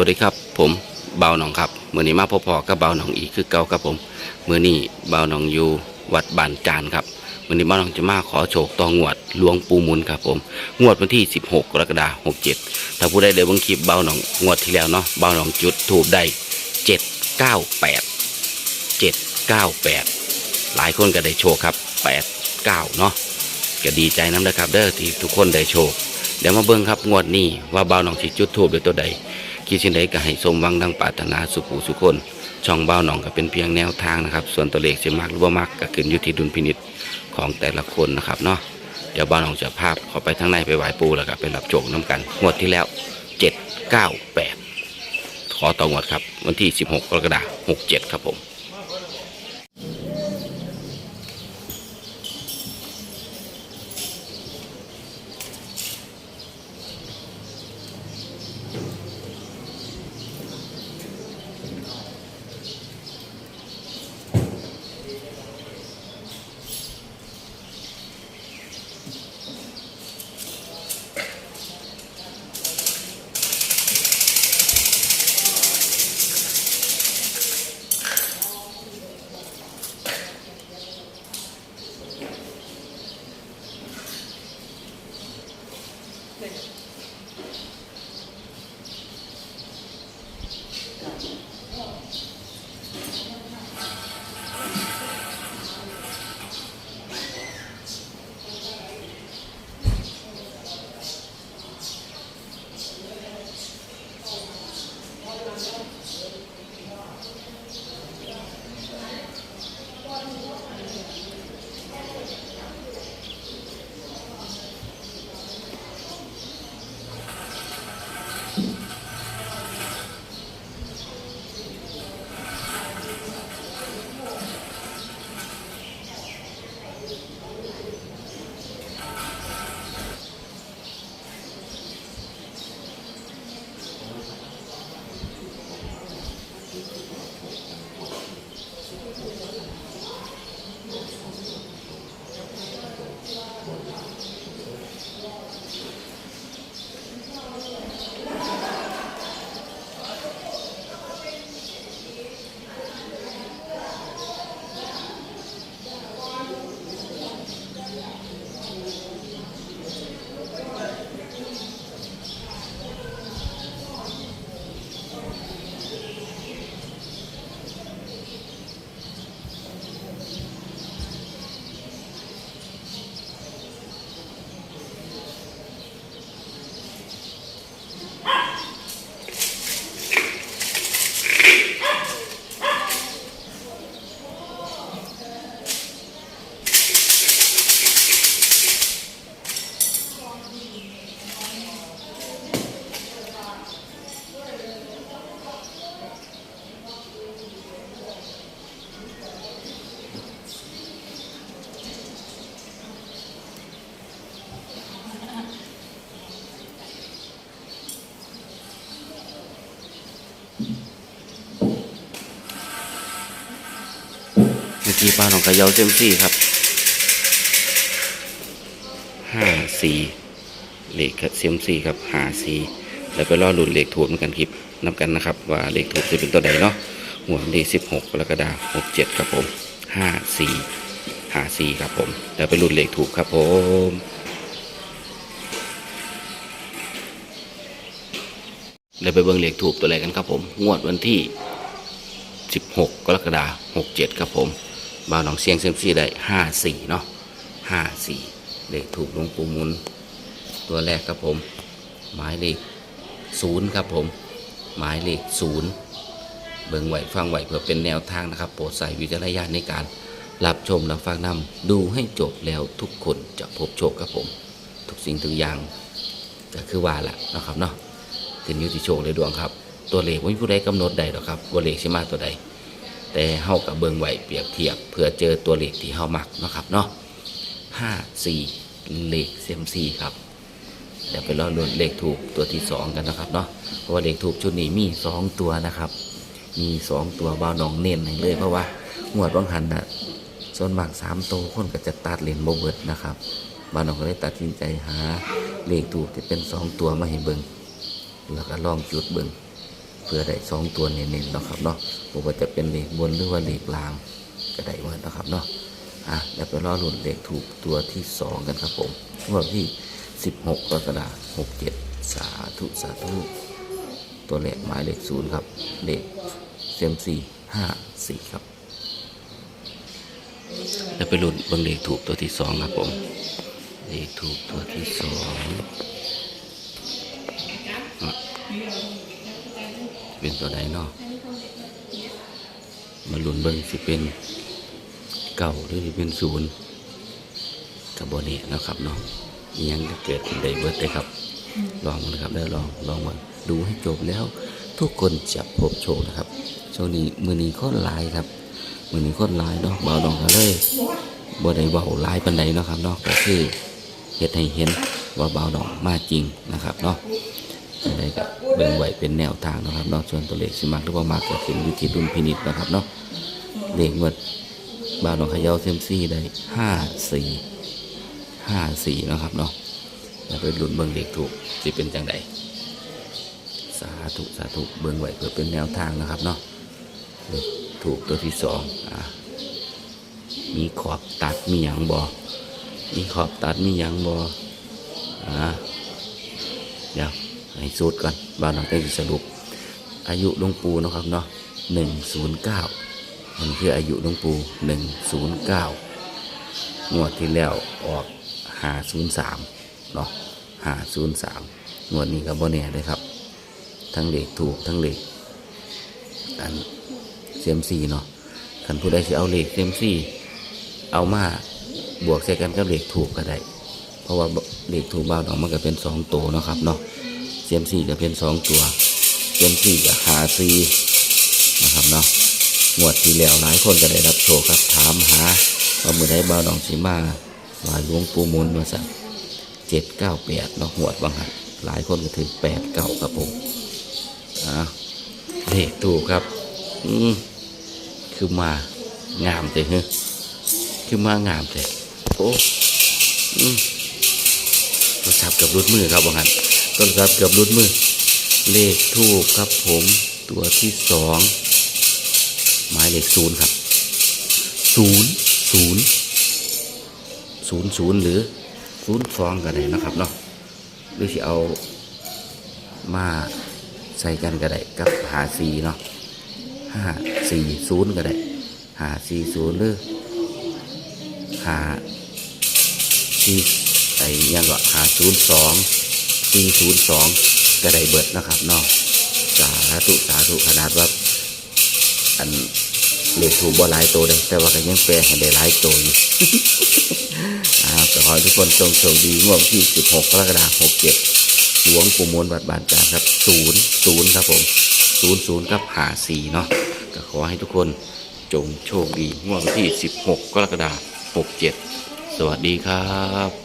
วัสดีครับผมเบาหนองครับมือนี้มาพอๆกับเบาหนองอีกคือเก่าครับผมมือนี้เบาหนองอยู่วัดบานจานครับมือนี้เบาหนองจะมาขอโชคต่องวดหลวงปูมุนครับผมงวดวันที่ 16 กรกฎาคม67 ถ้าผู้ใดเดี๋ยวบังคลิปเบาหนองงวดที่แล้วเนาะเบาหนองจุดถูกได้ 798 798 หลายคนก็ได้โชคครับ 89 เนาะก็ดีใจน้ำนะครับเด้อที่ทุกคนได้โชคเดี๋ยวมาเบิ่งครับงวดนี้ว่าเบาหนองสิจุดทูบด้วยตัวใด คิดสิ่งใดก็ให้สมหวังดังปรารถนาสุขูสุคนช่องเบ้าหนองก็เป็นเพียงแนวทางนะครับ ส่วนตัวเลขจะมากหรือว่ามากก็ขึ้นอยู่ที่ดุลพินิษของแต่ละคนนะครับเนาะเดี๋ยวเบ้าหนองจะภาพขอไปทางในไปไหว้ปูแล้วก็ไปรับโจกน้ำกันงวดที่แล้ว798ขอต่องวดครับ วันที่16กรกฎาคม67ครับผม เมื่อกี้ป้าของเขยาเซยมซี่ครับห้าสี่เลขเซยมซี่ครับห้าสี่แล้วไปรอหลุดเลขถูกเหมือนกันคลิปนับกันนะครับ ว่าเลขถูกจะเป็นตัวใดเนาะหัววันที่สิบหกกรกฎาคมหกเจ็ดครับผมห้าสี่ห้าสี่ครับผมแล้วไปหลุดเลขถูกครับผมเดี๋ยวไปเบิ่งเลขถูกตัวแรกันครับผม งวดวันที่ 16 กรกฎาคม67 ครับผม บ่าวหนองเสียงเซยมซีได้54เนาะ54เลขถูกหลวงปู่มุนตัวแรกครับผม หมายเลข0ครับผม หมายเลข0เบิ่งไหวฟังไหวเพื่อเป็นแนวทางนะครับ โปรดใส่วิจารณญาณในการรับชมรับฟังนำดูให้จบแล้วทุกคนจะพบโชคครับผม ทุกสิ่งทุกอย่างก็คือว่าแหละนะครับเนาะขึ้นอยู่ที่โชคเลยดวงครับ ตัวเลขไม่ผู้ใดกำหนดใดหรอกครับว่าเลขสิมาตัวใด แต่เฮากับเบิงไหวเปรียบเทียบเพื่อเจอตัวเลขที่เฮามักนะครับเนาะห้าสี่เลขเซมซีครับเดี๋ยวไปรอลุ้นเลขถูกตัวที่สองกันนะครับเนาะเพราะว่าเลขถูกชุดนี้มีสองตัวนะครับ มีสองตัวบ้าหนองเน้นให้เลยเพราะว่างวดวังหันน่ะส่วนมากสามตัวคนก็จะตัดเลนโบเบิร์ดนะครับบ้าวหนองก็เลยตัดสินใจหาเลขถูกที่เป็นสองตัวมาให้เบิงแล้วก็ลองจุดเบิ่ง เพื่อได้สองตัวเน้นๆเนาะครับเนาะบ่ว่าจะเป็นเลขบนหรือว่าเลขล่างก็ได้หมดเนะครับเนาะอะเดี๋ยวไปรอหลุ้นเลขถูกตัวที่สองกันครับผมงวดที่ 16กรกฎาคม67 สาธุสาธุตัวเลขหมายเลขศูนย์ครับเลขเซมซี่ห้าสี่ครับแล้วไปลุ้นเบิ่งเลขถูกตัวที่สองครับผมเลขถูกตัวที่สองอะ เป็นตัวใดเนาะมาลุ้นเบิ่งสิเป็นเก่าหรือสิเป็นศูนย์กับบนี้นะครับเนาะอิหยังก็เกิดขึ้นได้เบิดเลยครับ ลองนะครับได้ลองลองมาดูให้จบแล้ว ทุกคนจะพบโชคนะครับโช่วงนี้มือนี้ค้นลายครับ มือนี้ค้นลายเนาะเบาดองกันเลยบ่ได้เบาลายปันใดเนาะครับเนาะก็คือเฮ็ดให้เห็นว่าเบาดองมาจริงนะครับเนาะ ได้กับเบิ่งไว้เป็นแนวทางนะครับเนาะส่วนตัวเลขสิมักหรือว่ามากก็เป็นวิธีดุลพินิจนะครับเนาะเลขงวดบ้าวดองขยาวเซมซี่ได้ห้าสี่ห้าสี่นะครับเนาะแล้วไปลุ้นเบิ่งเด็กถูกจะเป็นจังใดสาธุสาธุเบิ่งไว้เพื่อเป็นแนวทางนะครับเนาะเด็กถูกตัวที่สองอะมีขอบตัดมีหยังบอมีขอบตัดมีหยังบออะเดี๋ยว ให้สูตรก่อนบ้านหลังเต้นสรุป อายุหลวงปู่นะครับเนาะหนึ่งศูนย์เก้ามันคืออายุหลวงปู่หนึ่งศูนย์เก้างวดที่แล้วออกห้าศูนย์สามเนาะห้าศูนย์สามงวดนี้ก็บ่แน่เลยครับ ทั้งเลขถูกทั้งเลขอันเซียมซีเนาะคันผู้ใดสิเอาเลขเซียมซีเอามาบวกใส่กันกับเลขถูกก็ได้ เพราะว่าเลขถูกบ้าวดอกมันก็เป็นสองตัวนะครับเนาะ เซียมซีก็เป็นสองตัวเซียมซีก็หาซีนะครับเนาะงวดที่แล้วหลายคนก็ได้รับโชคครับถามหาว่ามือใดบ้าวดองสิมาว่าหลวงปูมุนมาสั่งเจ็ดเก้าแปดเนาะหวดบางหันหลายคนก็ถือแปดเก้าครับผมอะเลขถูกครับ อืมคือมางามเลยฮะคือมางามเลยโอ้อืม โทรศัพท์เกับรุดมือครับบางหันโทรศัพท์เกับรุดมือ เลขถูกครับผมตัวที่สองหมายเลขศูนย์ครับศูนย์ศูนย์ศูนย์ศูนย์หรือศูนย์สองก็ได้นะครับเนาะหรือที่เอามาใส่กันก็ได้กับหาสีเนาะห้าสี่ศูนย์ก็ได้หาสี่ศูนย์หรือหาสี่ ไอ้ยังก็หาศูนย์สองสี่ศูนย์สองก็ได้เบิดนะครับเนาะสาธุสาธุขนาดว่าอันเลขถูกบ่หลายตัวเลยแต่ว่าก็ยังแปลให้ได้หลายตัวอยู่อ่ขอให้ทุกคนจงโชคดีงวดวันที่ 16กรกฎาคม67หลวงปู่มวลวัดบานจานครับ 0 0 ครับผม 0 0กับหา4เนาะก็ขอให้ทุกคนจงโชคดีงวดวันที่ 16กรกฎาคม67 สวัสดีครับ